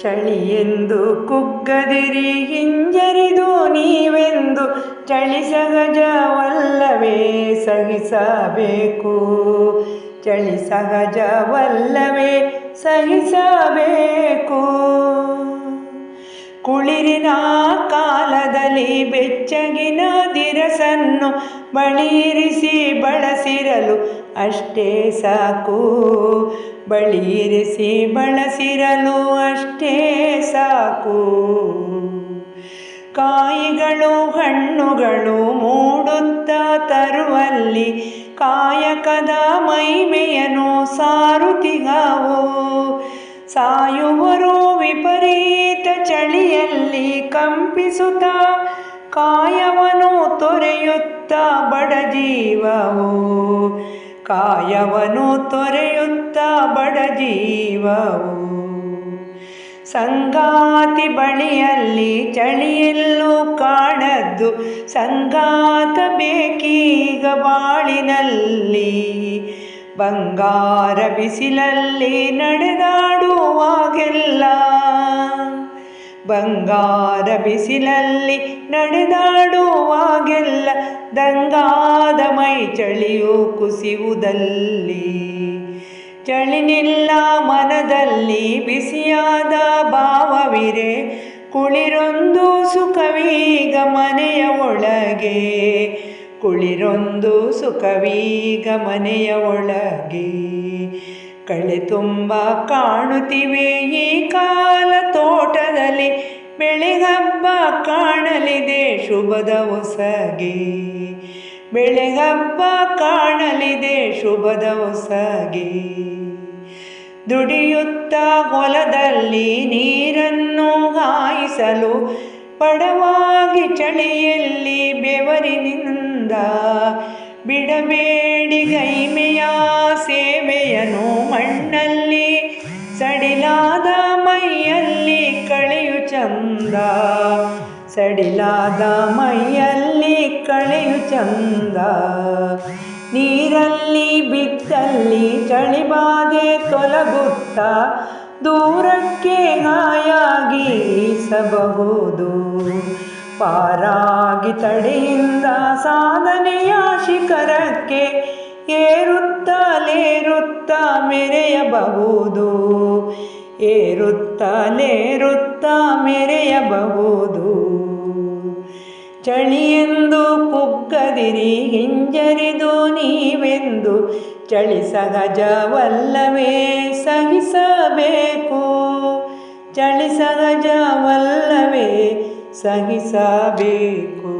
ಚಳಿ ಎಂದು ಕುಗ್ಗದಿರಿ, ಹಿಂಜರಿದು ನೀವೆಂದು ಚಳಿ ಸಹಜವಲ್ಲವೇ ಸಹಿಸಬೇಕು. ಚಳಿ ಸಹಜವಲ್ಲವೇ ಸಹಿಸಬೇಕು. ಕುಳಿರಿನ ಕಾಲದಲ್ಲಿ ಬೆಚ್ಚಗಿನ ದಿರಸನ್ನು ಬಳೀರಿಸಿ ಬಳಸಿರಲು ಅಷ್ಟೇ ಸಾಕು. ಬಳಿರಿಸಿ ಬಳಸಿರಲು ಅಷ್ಟೇ ಸಾಕು. ಕಾಯಿಗಳು ಹಣ್ಣುಗಳು ಮೂಡುತ್ತಾ ತರುವಲ್ಲಿ ಕಾಯಕದ ಮೈಮೆಯನು ಸಾರುತಿಗಾವು. ಸಾಯುವರು ವಿಪರೀತ ಚಳಿಯಲ್ಲಿ ಕಂಪಿಸುತ್ತ ಕಾಯವನು ತೊರೆಯುತ್ತ ಬಡ ಜೀವವು. ಕಾಯವನು ತೊರೆಯುತ್ತ ಬಡ ಜೀವವು. ಸಂಗಾತಿ ಬಳಿಯಲ್ಲಿ ಚಳಿಯಲ್ಲೂ ಕಾಣದ್ದು ಸಂಗಾತ ಬೇಕೀಗ ಬಾಳಿನಲ್ಲಿ. ಬಂಗಾರ ಬಿಸಿಲಲ್ಲಿ ನಡೆದಾಡುವಾಗೆಲ್ಲ ಬಂಗಾರ ಬಿಸಿಲಲ್ಲಿ ನಡೆದಾಡುವಾಗೆಲ್ಲ ದಂಗಾದ ಮೈ ಚಳಿಯು ಕುಸಿಯುವುದಲ್ಲಿ. ಚಳಿನಿಲ್ಲ ಮನದಲ್ಲಿ ಬಿಸಿಯಾದ ಭಾವವಿರೆ ಕುಳಿರೊಂದು ಸುಖವೀಗ ಮನೆಯ ಒಳಗೆ. ಕುಳಿರೊಂದು ಸುಖವೀಗ ಮನೆಯ ಒಳಗೆ. ಕಳೆ ತುಂಬ ಕಾಣುತ್ತಿವೆ ಈ ಕಾಲ ತೋಟದಲ್ಲಿ. ಬೆಳೆಗಬ್ಬ ಕಾಣಲಿದೆ ಶುಭದ ಹೊಸಗೆ. ಬೆಳೆಗಬ್ಬ ಕಾಣಲಿದೆ ಶುಭದ ಹೊಸಗೆ. ದುಡಿಯುತ್ತ ಹೊಲದಲ್ಲಿ ನೀರನ್ನು ಹಾಯಿಸಲು ಪಡವಾಗಿ ಚಳಿಯಲ್ಲಿ ಬೆವರಿನಿಂದ. ಬಿಡಬೇಡಿ ಗೈಮೆಯ ಸೇವೆಯನು ಮಣ್ಣಲ್ಲಿ ಸಡಿಲಾದ ಮೈಯಲ್ಲಿ ಕಳೆಯು ಚಂದ. ಸಡಿಲಾದ ಮೈಯಲ್ಲಿ ಕಳೆಯು ಚಂದ. ನೀರಲ್ಲಿ ಬಿದ್ದಲ್ಲಿ ಚಳಿಬಾದೆ ತೊಲಗುತ್ತ ದೂರಕ್ಕೆ ಹಾಯಾಗಿ ಸಬಹುದು ಪಾರಾಗಿ ತಡೆಯಿಂದ ಸಾಧನೆಯ ಶಿಖರಕ್ಕೆ ಏರುತ್ತಲೇರುತ್ತ ಮೆರೆಯಬಹುದು. ಏರುತ್ತಲೇರುತ್ತ ಮೆರೆಯಬಹುದು. ಚಳಿಯೆಂದು ಕುಗ್ಗದಿರಿ ಹಿಂಜರಿದು ನೀವೆಂದು ಚಳಿ ಸಹಜವಲ್ಲವೇ ಸಹಿಸಬೇಕು. ಚಳಿ ಸಹಜವಲ್ಲವೇ ಸಹಿಸಬೇಕು.